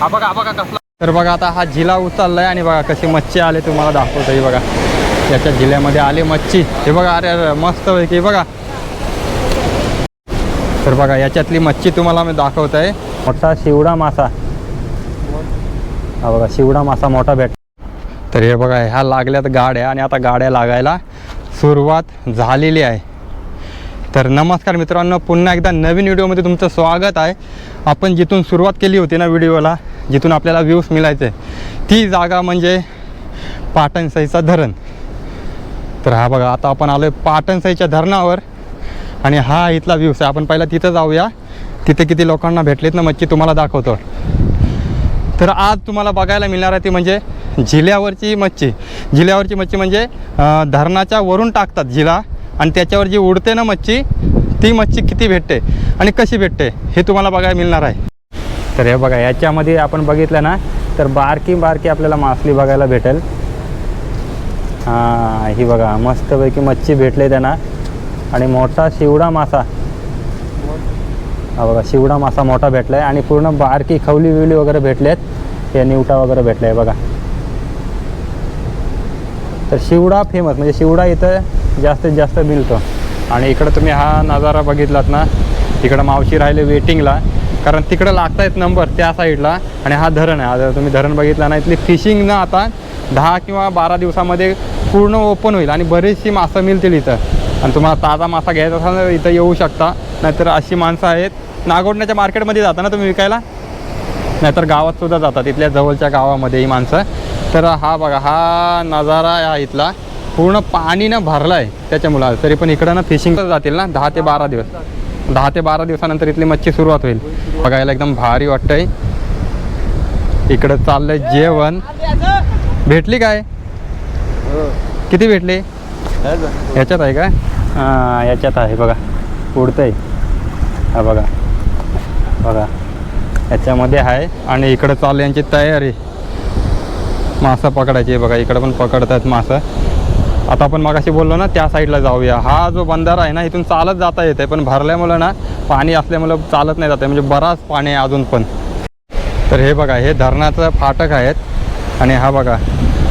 हा बघा हा बघा कसला. तर बघा आता हा झिला उचललाय आणि बघा कशी मच्छी आले तुम्हाला दाखवतो. हे बघा याच्या जिल्ह्यामध्ये आले मच्छी. हे बघा अरे अरे मस्त पैकी बघा. तर बघा याच्यातली मच्छी तुम्हाला मी दाखवत आहे मोठा शिवडा मासा. हा बघा शिवडा मासा मोठा भेट तर हे बघा ह्या लागल्यात गाड्या आणि आता गाड्या लागायला सुरुवात झालेली आहे. तर नमस्कार मित्रांनो पुन्हा एकदा नवीन व्हिडिओमध्ये तुमचं स्वागत आहे. आपण जिथून सुरुवात केली होती ना व्हिडिओला जिथून आपल्याला व्ह्यूज मिळायचे ती जागा म्हणजे पाटणसाईचा धरण. तर हा बघा आता आपण आलो आहे पाटणसाईच्या धरणावर आणि हा इथला व्ह्यूज आहे. आपण पहिला तिथं जाऊया. तिथे किती लोकांना भेटलेत ना मच्छी तुम्हाला दाखवतो. तर आज तुम्हाला बघायला मिळणार आहे ती म्हणजे जिल्ह्यावरची मच्छी. जिल्ह्यावरची मच्छी म्हणजे धरणाच्या वरून टाकतात जिला. आणि त्याच्यावर जी उडते ना मच्छी ती मच्छी किती भेटते आणि कशी भेटते हे तुम्हाला बघायला मिळणार आहे. तर हे बघा याच्यामध्ये आपण बघितलं ना तर बारकी बारकी आपल्याला मासली बघायला भेटेल. हां ही बघा मस्तपैकी मच्छी भेटले त्यांना. आणि मोठा शिवडा मासा. हा बघा शिवडा मासा मोठा भेटला आहे आणि पूर्ण बारकी खवली बिवली वगैरे भेटलेत. हे निवटा वगैरे भेटलाय बघा. तर शिवडा फेमस म्हणजे शिवडा इथं जास्तीत जास्त मिळतं. आणि इकडं तुम्ही हा नजारा बघितलात ना तिकडं मावशी राहिले वेटिंगला कारण तिकडं लागतायत नंबर त्या साईडला आणि हा धरण आहे. आता तुम्ही धरण बघितला ना इथली फिशिंग ना आता दहा किंवा बारा दिवसामध्ये पूर्ण ओपन होईल आणि बरीचशी मासं मिळतील इथं. आणि तुम्हाला ताजा मासा घ्यायचा असाल तर इथं येऊ शकता. नाहीतर अशी माणसं आहेत. नागोडण्याच्या मार्केटमध्ये जाता ना तुम्ही विकायला? नाहीतर गावातसुद्धा जातात इथल्या जवळच्या गावामध्ये ही माणसं. तर हा बघा हा नजारा आहे इथला. पूर्ण पाणी ना भरलं आहे त्याच्यामुळं. तरी पण इकडं ना फिशिंग जातील ना दहा ते बारा दिवस. दहा ते बारा दिवसानंतर इथली मच्छी सुरुवात होईल. बघायला एकदम भारी वाटतंय. इकडं चाललंय जेवण. भेटली काय? किती भेटली? याच्यात आहे का हां याच्यात आहे बघा. उडतंय. हा बघा. बघा. याच्यामध्ये आहे आणि इकडं चालू यांची तयारी. मासा पकडायची आहे बघा. इकडं पण पकडतात मासं. आता आपण मगाशी बोललो ना त्या साईडला जाऊया. हा जो बंधारा आहे ना इथून चालत जाता येते पण भरल्यामुळं ना पाणी असल्यामुळं चालत नाही जाते म्हणजे बराच पाणी आहे अजून पण. तर हे बघा हे धरणाचं फाटक आहेत. आणि हा बघा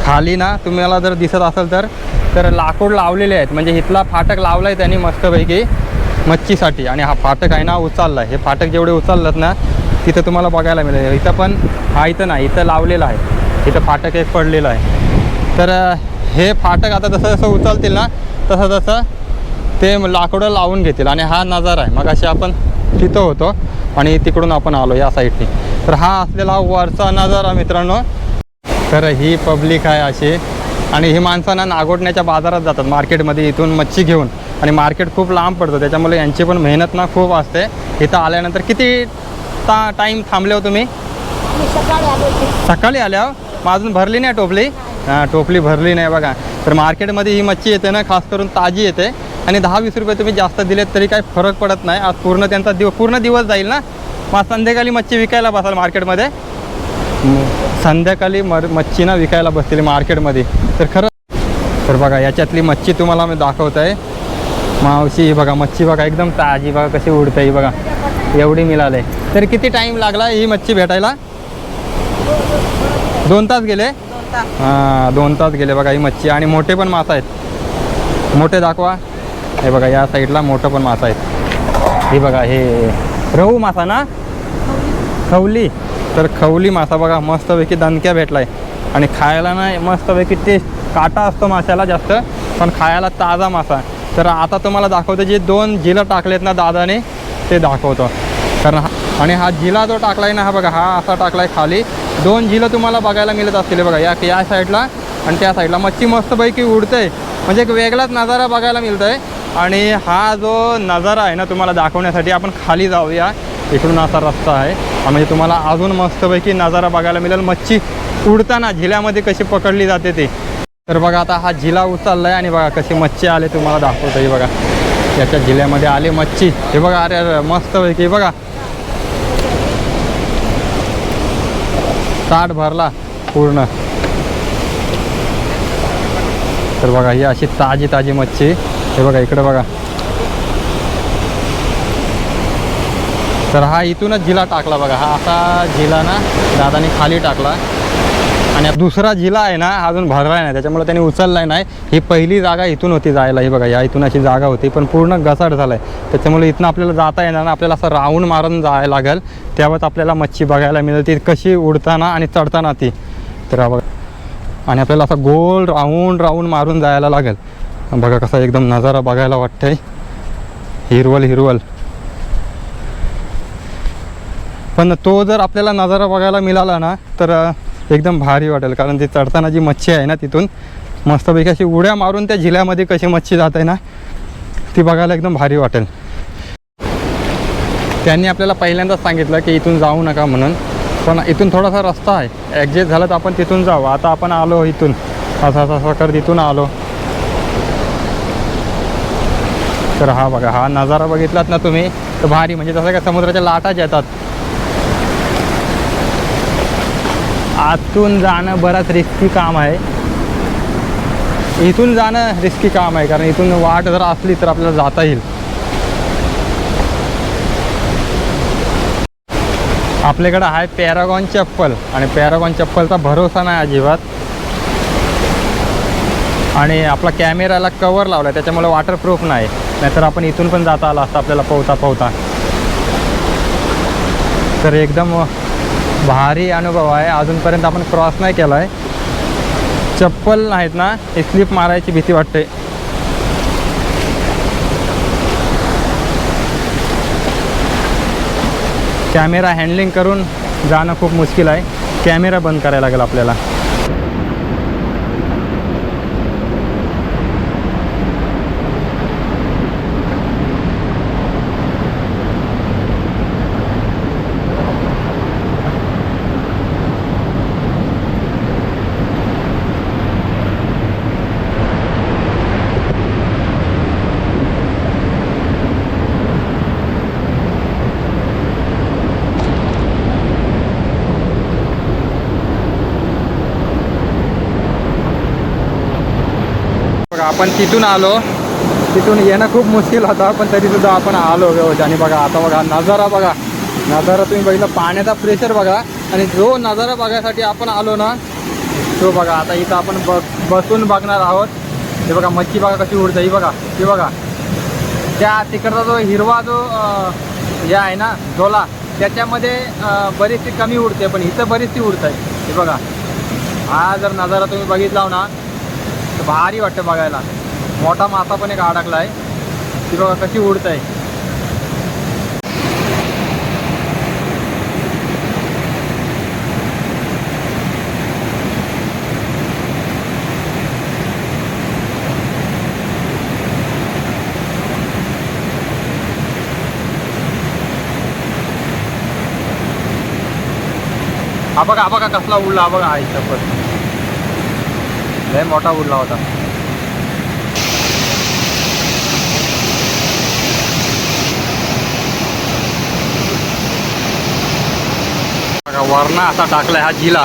खाली ना तुम्हाला जर दिसत असेल तर तर लाकूड लावलेले आहेत. म्हणजे इथला फाटक लावला आहे त्यांनी मस्तपैकी मच्छीसाठी. आणि हा फाटक आहे ना उचलला. आहे हे फाटक जेवढे उचललं ना तिथं तुम्हाला बघायला मिळेल. इथं पण हा इथं नाही इथं लावलेलं आहे. इथं फाटक एक पडलेलं आहे. तर हे फाटक आता जसं जसं उचलतील ना तसं तसं ते लाकडं लावून घेतील. आणि हा नजारा आहे. मग असे आपण तिथं होतो आणि तिकडून आपण आलो या साईडनी तर हा असलेला वरचा नजारा मित्रांनो तर ही पब्लिक आहे अशी. आणि ही माणसं ना नागोडण्याच्या बाजारात जातात. मार्केटमध्ये इथून मच्छी घेऊन. आणि मार्केट खूप लांब पडतं. त्याच्यामुळे यांची पण मेहनत ना खूप असते. इथं आल्यानंतर किती ता टाईम थांबले हो तुम्ही? मी सकाळी आलो होते. सकाळी आल्या मग अजून भरली नाही टोपली? हां टोपली भरली नाही बघा. तर मार्केटमध्ये ही मच्छी येते ना खास करून ताजी येते. आणि दहा वीस रुपये तुम्ही जास्त दिलेत तरी काही फरक पडत नाही. आज पूर्ण त्यांचा दिव पूर्ण दिवस जाईल ना? मग संध्याकाळी मच्छी विकायला बसाल मार्केटमध्ये? संध्याकाळी मर मच्छी ना विकायला बसतील मार्केटमध्ये. तर खरं तर बघा याच्यातली मच्छी तुम्हाला मी दाखवत आहे मावशी ही बघा मच्छी बघा एकदम ताजी बघा कशी उडते ही बघा. एवढी मिळाले. तर किती टाईम लागला ही मच्छी भेटायला? दोन तास गेले. हां दोन तास गेले बघा ही मच्छी. आणि मोठे पण मासा आहेत. मोठे दाखवा. हे बघा या साईडला मोठं पण मासा आहेत. हे बघा हे रहू मासा ना? खवली. तर खवली मासा बघा मस्तपैकी दणक्या भेटलाय. आणि खायला ना मस्तपैकी टेस्ट काटा असतो माशाला जास्त पण खायला ताजा मासा. तर आता तुम्हाला दाखवतो जे दोन जिलं टाकलेत ना दादाने ते दाखवतो. कारण हा आणि हा झिला जो टाकला आहे ना हा बघा हा असा टाकला आहे खाली. दोन झिलं तुम्हाला बघायला मिळत असतील बघा या या साईडला आणि त्या साईडला. मच्छी मस्तपैकी उडते. म्हणजे एक वेगळाच नजारा बघायला मिळतोय. आणि हा जो नजारा आहे ना तुम्हाला दाखवण्यासाठी आपण खाली जाऊया. इकडून असा रस्ता आहे. म्हणजे तुम्हाला अजून मस्तपैकी नजारा बघायला मिळेल. मच्छी उडताना झिल्यामध्ये कशी पकडली जाते ते. तर बघा आता हा झिला उचललाय आणि बघा कशी मच्छी आले तुम्हाला दाखवतो हे बघा. याच्या झिल्यामध्ये आले मच्छी. हे बघा अरे अरे मस्तपैकी. बघा ताट भरला पूर्ण. तर बघा ही अशी ताजी ताजी मच्छी. हे बघा इकडे बघा. तर हा इथूनच झिला टाकला बघा. हा असा झिला ना दादाने खाली टाकला. आणि दुसरा झिला आहे ना हा अजून भरला नाही त्याच्यामुळे त्यांनी उचललाय नाही. ही पहिली जागा इथून होती जायला ही बघा या इथून अशी जागा होती पण पूर्ण घसाड झालाय. त्याच्यामुळे इथनं आपल्याला जाता येणार ना आपल्याला असं राऊंड मारून जायला लागेल. त्यावेळेस आपल्याला मच्छी बघायला मिळेल. ती कशी उडताना आणि चढताना ती. तर बघा. आणि आपल्याला असं गोल राऊंड राऊंड मारून जायला लागेल. बघा कसा एकदम नजारा बघायला वाटतंय. हिरवल हिरवल. पण तो जर आपल्याला नजारा बघायला मिळाला ना तर एकदम भारी वाटेल. कारण ती चढताना जी मच्छी आहे ना तिथून मस्तपैकी अशी उड्या मारून त्या झिल्यामध्ये कशी मच्छी जात आहे ना ती बघायला एकदम भारी वाटेल. त्यांनी आपल्याला पहिल्यांदाच सांगितलं की इथून जाऊ नका म्हणून. पण इथून थोडासा रस्ता आहे. ॲडजस्ट झालं तर आपण तिथून जाऊ. आता आपण आलो इथून. असा असा कर तिथून आलो. तर हा बघा हा नजारा बघितलात ना तुम्ही? तर भारी म्हणजे जसं काय समुद्राच्या लाटाच येतात आतून जाणं बराच रिस्की काम आहे. इथून जाणं रिस्की काम आहे कारण इथून वाट जर असली तर आपल्याला जाता येईल. आपल्याकडं आहे पॅरागॉन चप्पल आणि पॅरागॉन चप्पलचा भरोसा नाही अजिबात. आणि आपला कॅमेराला कवर लावला त्याच्यामुळे वॉटरप्रूफ नाही. नाहीतर आपण इथून पण जाता आला असता आपल्याला पोहता पोहता तर एकदम भारी अनुभव आहे. अजूनपर्यंत आपण क्रॉस नाही केला आहे चप्पल नाहीत ना हे स्लिप मारायची भीती वाटते. कॅमेरा हँडलिंग करून जाणं खूप मुश्किल आहे. कॅमेरा बंद करायला लागेल आपल्याला. आपण तिथून आलो. तिथून येणं खूप मुश्किल होता पण तरीसुद्धा आपण आलो व्यवस्थित. आणि बघा आता बघा नजारा बघा. नजारा तुम्ही बघितला पाण्याचा प्रेशर बघा. आणि जो नजारा बघायसाठी आपण आलो ना तो बघा आता इथं आपण ब बसून बघणार आहोत. हे बघा मच्छी बघा कशी उडते ही बघा हे बघा. त्या तिकडचा जो हिरवा जो हे आहे ना झोला त्याच्यामध्ये बरीचशी कमी उडते पण इथं बरीचशी उडत. आहे हे बघा. हा जर नजारा तुम्ही बघितला ना भारी वाटतं बघायला. मोठा मासा पण एक अडकला आहे ती बघा कशी उडत आहे हा बघा हा बघा कसला उडला हा बघा आहे पण. लय मोठा उडला होता. बघा वरणा असा टाकलाय हा जिला.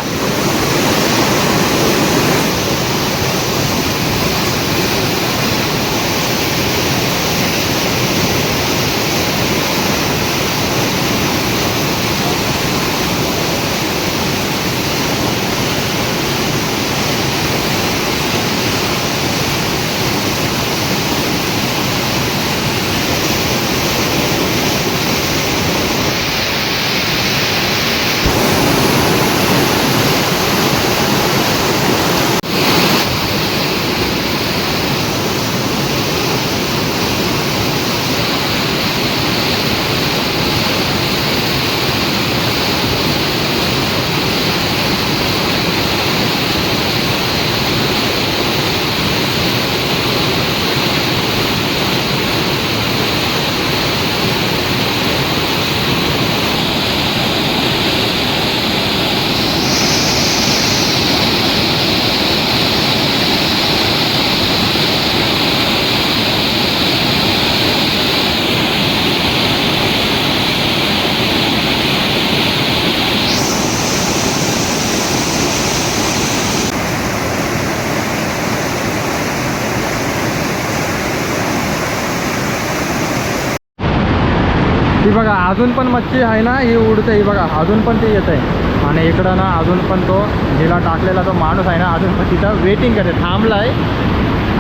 ही बघा अजून पण मच्छी आहे ना ही उडते ही बघा अजून पण ती येत. आहे आणि इकडं ना अजून पण तो हिला टाकलेला तो माणूस आहे ना अजून पण तिथं वेटिंग करते थांबला आहे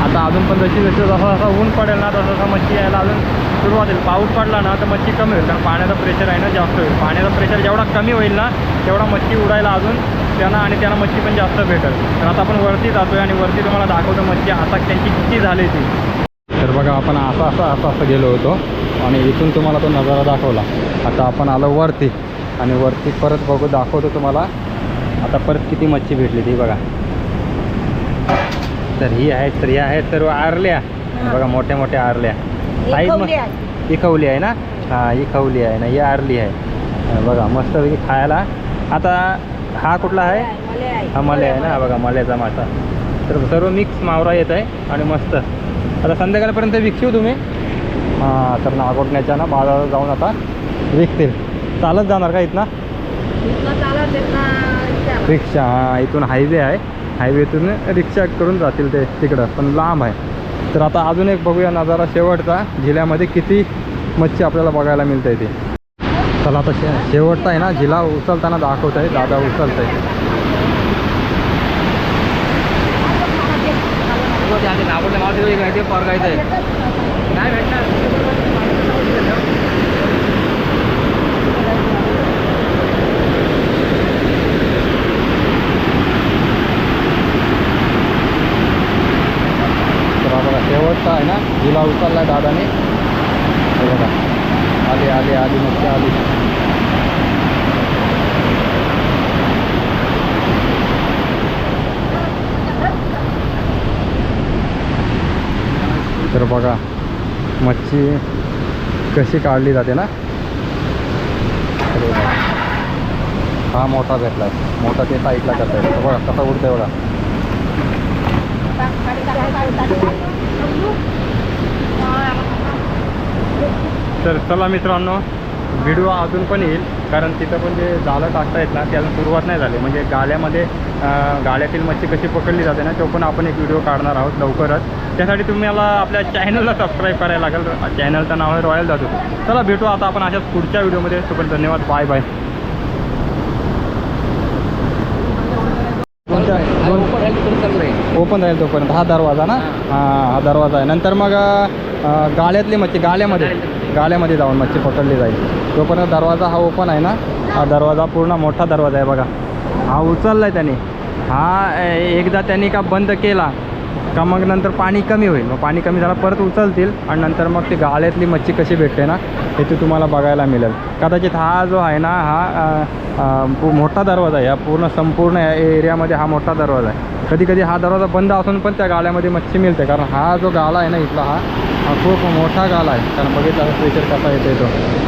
आता अजून पण जशी जशी जसं जसं ऊन पडेल ना तसं तसं मच्छी यायला अजून सुरुवात होईल. पाऊस पडला ना तर मच्छी कमी होईल कारण पाण्याचा प्रेशर आहे ना जास्त होईल. पाण्याचा प्रेशर जेवढा कमी होईल ना तेवढा मच्छी उडायला अजून त्यांना आणि त्यांना मच्छी पण जास्त भेटेल. तर आता आपण वरती जातोय आणि वरती तुम्हाला दाखवतो मच्छी आता त्यांची किती झाली ती. तर बघा आपण असं असं असं असं गेलो होतो. आणि इथून तुम्हाला तो नजारा दाखवला. आता आपण आलो वरती आणि वरती परत बघू दाखवतो तुम्हाला. आता परत किती मच्छी भेटली ती बघा. तर ही आहेत तर ह्या आहेत सर्व आरल्या. बघा मोठ्या मोठ्या आरल्या. साईज मस्त आहे. ही खवली आहे ना? हां ही खवली आहे ना? ही आरली आहे. बघा मस्तपैकी खायला. आता हा कुठला आहे. हा मले आहे ना? हा बघा मल्याचा मासा. तर सर्व मिक्स मावरा येत आहे आणि मस्त. आता संध्याकाळपर्यंत विकशीव तुम्ही? हां तर नागोटण्याच्या ना बाजारात जाऊन आता विकतील. चालत जाणार का इथनं? रिक्षा. हां इथून हायवे आहे. हायवेतून रिक्षा करून जातील ते तिकडं पण लांब आहे. तर आता अजून एक बघूया नजारा शेवटचा. जिल्ह्यामध्ये किती मच्छी आपल्याला बघायला मिळते ते. चला आता शे शेवटचा आहे ना जिल्हा उचलताना दाखवत आहे दादा उचलत आहे नाही भेटणार तर हा बघा शेवटचा आहे ना जिला उचलला दादाने. बघा. आले आले आली मस्त आली. तर बघा मच्छी कशी काढली जाते ना? अरे हा मोठा भेटला मोठा ते साईडला करता येतो. बघा कसा उडतोय एवढा तर चला मित्रांनो व्हिडिओ अजून पण येईल. कारण तिथं पण जे जाळं टाकतायत ना ते अजून सुरुवात नाही झाली. म्हणजे गाल्यामध्ये गाळ्यातील मच्छी कशी पकडली जाते ना तो पण आपण एक व्हिडिओ काढणार आहोत लवकरच. त्यासाठी तुम्हाला आपल्या चॅनलला सबस्क्राईब करायला लागेल. चॅनलचं नाव आहे रॉयल दादू चला भेटू आता आपण अशाच पुढच्या व्हिडिओमध्ये तोपर्यंत धन्यवाद. बाय बाय ओपन राहील तोपर्यंत हा दरवाजा ना? हां. हा दरवाजा आहे. नंतर मग गाळ्यातली मच्छी गाल्यामध्ये गाल्यामध्ये जाऊन मच्छी पकडली जाईल. तोपर्यंत दरवाजा हा ओपन आहे ना? हा दरवाजा पूर्ण मोठा दरवाजा आहे बघा. हा उचलला आहे त्याने. हा एकदा त्यांनी का बंद केला का मग नंतर पाणी कमी होईल. मग पाणी कमी झालं परत उचलतील आणि नंतर मग ती गाळ्यातली मच्छी कशी भेटते ना हे ते तुम्हाला बघायला मिळेल. कदाचित हा जो आहे ना हा मोठा दरवाजा आहे. हा पूर्ण संपूर्ण या एरियामध्ये हा मोठा दरवाजा आहे. कधी कधी हा दरवाजा बंद असून पण त्या गाळ्यामध्ये मच्छी मिळते. कारण हा जो गाळा आहे ना इथला हा खूप मोठा गाळा आहे. कारण बघितला प्रेशर कसा येते तो.